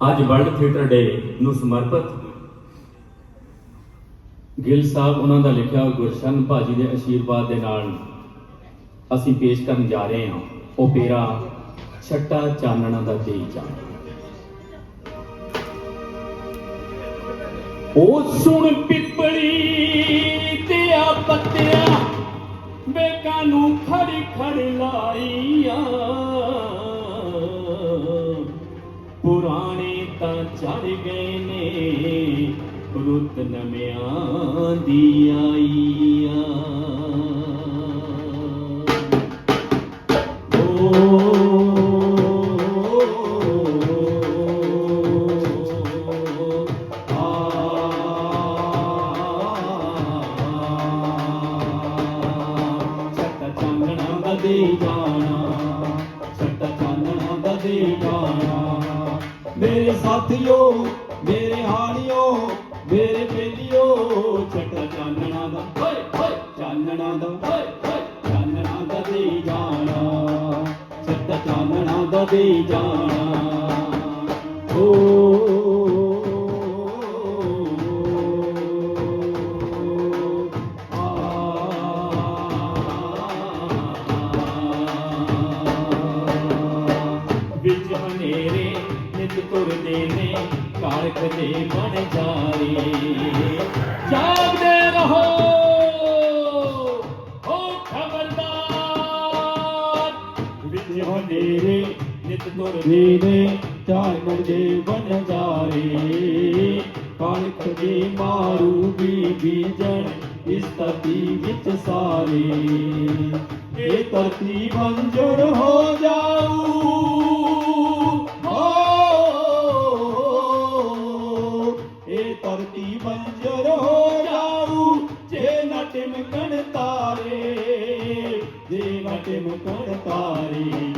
ਅੱਜ world theatre ਡੇ ਨੂੰ ਸਮਰਪਿਤ ਗਿੱਲ ਸਾਹਿਬ ਉਹਨਾਂ ਦਾ ਲਿਖਿਆ ਹੋਇਆ ਗੁਰਸ਼ਨ ਭਾਜੀ ਦੇ ਅਸ਼ੀਰਵਾਦ ਦੇ ਨਾਲ ਅਸੀਂ ਪੇਸ਼ ਕਰਨ ਜਾ ਰਹੇ ਹਾਂ। ਓਪੇਰਾ ਛੱਟਾ ਚਾਨਣਾ ਦਾ ਦੇਈ ਜਾਣ। ਉਹ ਸੁਣ ਪਿੱਪੜੀ ਤੇ ਆ ਪੱਤਿਆ ਬੇਕਾਂ ਨੂੰ ਖੜੀ ਖੜ ਲਾਈਆਂ। ਪੁਰਾਣੇ ਤਾਂ ਚੜ ਗਏ ਨੇ ਰੁੱਤ ਨਵਿਆਂ ਦੀ ਆਈਆਂ। ਜਾਣਾ ਛੱਟਾ ਚਾਨਣਾ ਦਾ ਦੇ ਜਾਣਾ ਮੇਰੇ ਸਾਥੀਓ, ਮੇਰੇ ਹਾਣੀਓ, ਮੇਰੇ ਬੇਲੀਓ ਛੱਟਾ ਚਾਨਣਾ ਦਾ ਓਏ ਓਏ ਚਾਨਣਾ ਦਾ ਓਏ ਓਏ ਚਾਨਣਾ ਦਾ ਦੇ ਜਾਣਾ ਛੱਟਾ ਚਾਨਣਾ ਦਾ ਦੇ ਜਾਣਾ। ਓ ਤੁਰਦੇ ਨੇ ਕਾਲਖ ਦੇ ਬਣ ਜਾਰੇ ਜਾਗਦੇ ਰਹੋ। ਹੋ ਖਬਰਦਾਰ। ਵਿੱਚ ਹਨੇਰੇ ਨਿਤ ਤੁਰਦੇ ਨੇ ਚਾਨਣ ਦੇ ਬਣ ਜਾਰੇ ਕਾਲਖ ਦੇ ਮਾਰੂ ਵੀ ਬੀਜਣ ਇਸ ਧਰਤੀ ਵਿੱਚ ਸਾਰੇ। ਇਹ ਧਰਤੀ ਬੰਜਰ ਹੋ ਜਾਊ। ਟਿਮਕਣ ਤਾਰੇ ਨਾ ਟਿਮਕਣ ਤਾਰੇ।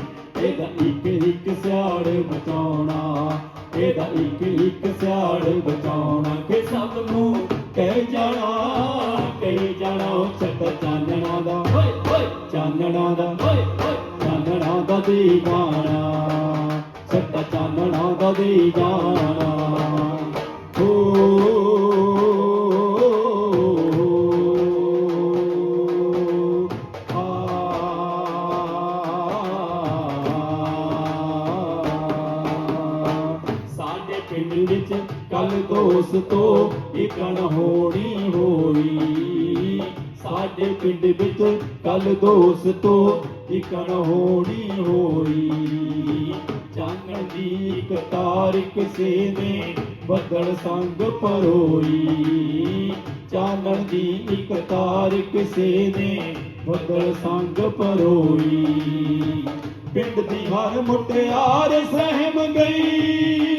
ਇਹਦਾ ਇੱਕ ਇੱਕ ਸਿਆੜ ਬਚਾਉਣਾ ਇਹਦਾ ਇੱਕ ਇੱਕ ਸਿਆੜ ਬਚਾਉਣਾ ਕਿ ਸਭ ਨੂੰ ਕਹਿ ਜਾਣਾ ਕਹੀ ਜਾਣਾ ਉਹ ਛੱਟ ਚਾਨਣਾ ਦਾ। ਓਏ ਓਏ। ਚਾਨਣਾ ਦਾ ਓਏ ਓਏ। ਚਾਨਣਾ ਦਾ ਦੇ ਗਾਣਾ ਛੱਟ ਚਾਨਣਾ ਦਾ ਦੇ ਗਾਣਾ ਓ ਕੱਲ ਦੋਸਤੋ ਇਕਣ ਹੋਣੀ ਹੋਈ। ਸਾਡੇ ਪਿੰਡ ਵਿੱਚ ਕੱਲ ਦੋਸਤੋ ਇਕਣ ਹੋਣੀ ਹੋਈ। ਚਾਨਣ ਦੀ ਇੱਕ ਤਾਰੀਖ ਕਿਸੇ ਨੇ ਬੱਦਲ ਸੰਗ ਪਰੋਈ। ਚਾਨਣ ਦੀ ਇੱਕ ਤਾਰੀਖ ਕਿਸੇ ਨੇ ਬੱਦਲ ਸੰਗ ਪਰੋਈ। ਪਿੰਡ ਦੀ ਹਰ ਮੁਟਿਆਰ ਸਹਿਮ ਗਈ।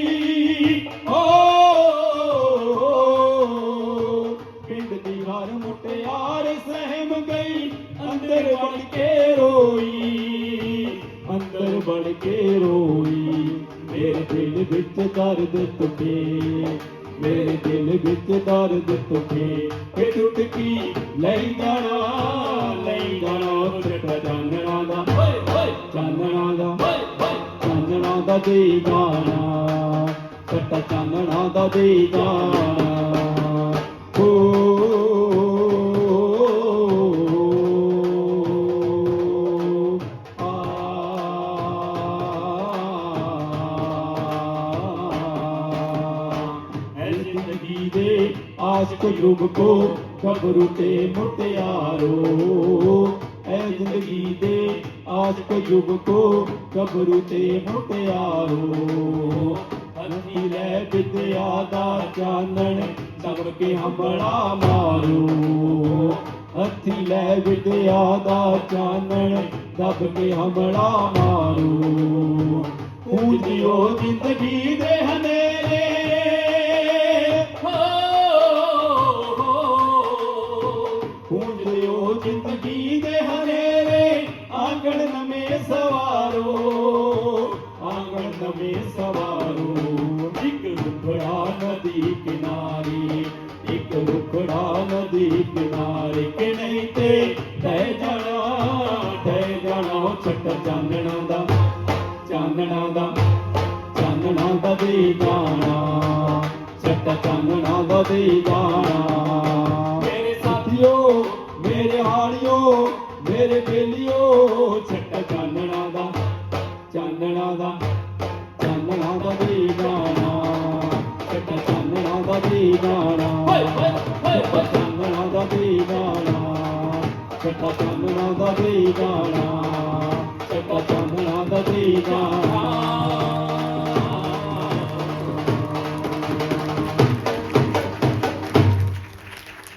ਦਿਲ ਵਿੱਚ ਦਰਦ ਤੁਕੇ ਮੇਰੇ ਦਿਲ ਵਿੱਚ ਦਰਦ ਤੁਕੇ ਇਹ ਟੁੱਟਕੀ ਲੈ ਜਾਣਾ ਲੈ ਜਾਣਾ ਛੱਟਾ ਚਾਨਣਾ ਦਾ। ਓਏ ਓਏ, ਚਾਨਣਾ ਦਾ। ਓਏ ਓਏ, ਚਾਨਣਾ ਦਾ ਦੇ ਜਾਣਾ। ਛੱਟਾ ਚਾਨਣਾ ਦਾ ਦੇ ਜਾਣਾ। ਐ ਜ਼ਿੰਦਗੀ ਦੇ ਆਸ਼ਕ ਯੁਗ ਕੋ ਕਬਰੂ ਤੇ ਮੁਟਿਆਰੋ ਐ ਜ਼ਿੰਦਗੀ ਦੇ ਆਸ਼ਕ ਯੁਗ ਕੋ ਕਬਰੂ ਤੇ ਮੁਟਿਆਰੋ ਹੰਦੀ ਲੈ ਵਿਦਿਆ ਦਾ ਚਾਨਣ ਸਭ ਕੇ ਹਮਲਾ ਮਾਰੋ ਹੱਥੀ ਲੈ ਵਿਦਿਆ ਦਾ ਚਾਨਣ ਦਬ ਕੇ ਹਮਲਾ ਮਾਰੋ ਪੂਜਿਓ ਜ਼ਿੰਦਗੀ ਦੇ ਸਵਾਰੂ। ਨਦੀ ਕਿਨਾਰੀ, ਇੱਕ ਰੁਖੜਾ ਨਦੀ ਕਿਨਾਰੇ। ਕਿ ਨਹੀਂ ਤੇ ਟਹਿ ਜਾਣਾ ਦਾ ਚਾਨਣਾ ਦਾ ਚਾਨਣਾ ਦਾ ਦੇ ਗਾਣਾ ਛੱਟ ਚਾਨਣਾ ਦਾ ਦੇ ਗਾਣਾ ਦੀਵਾਨਾ। ਜੱਪਾ ਚਾਨਣਾ ਦਾ ਦੀਵਾਨਾ। ਜੱਪਾ ਚਾਨਣਾ ਦਾ ਦੀਵਾਨਾ। ਜੱਪਾ ਚਾਨਣਾ ਦਾ ਦੀਵਾਨਾ।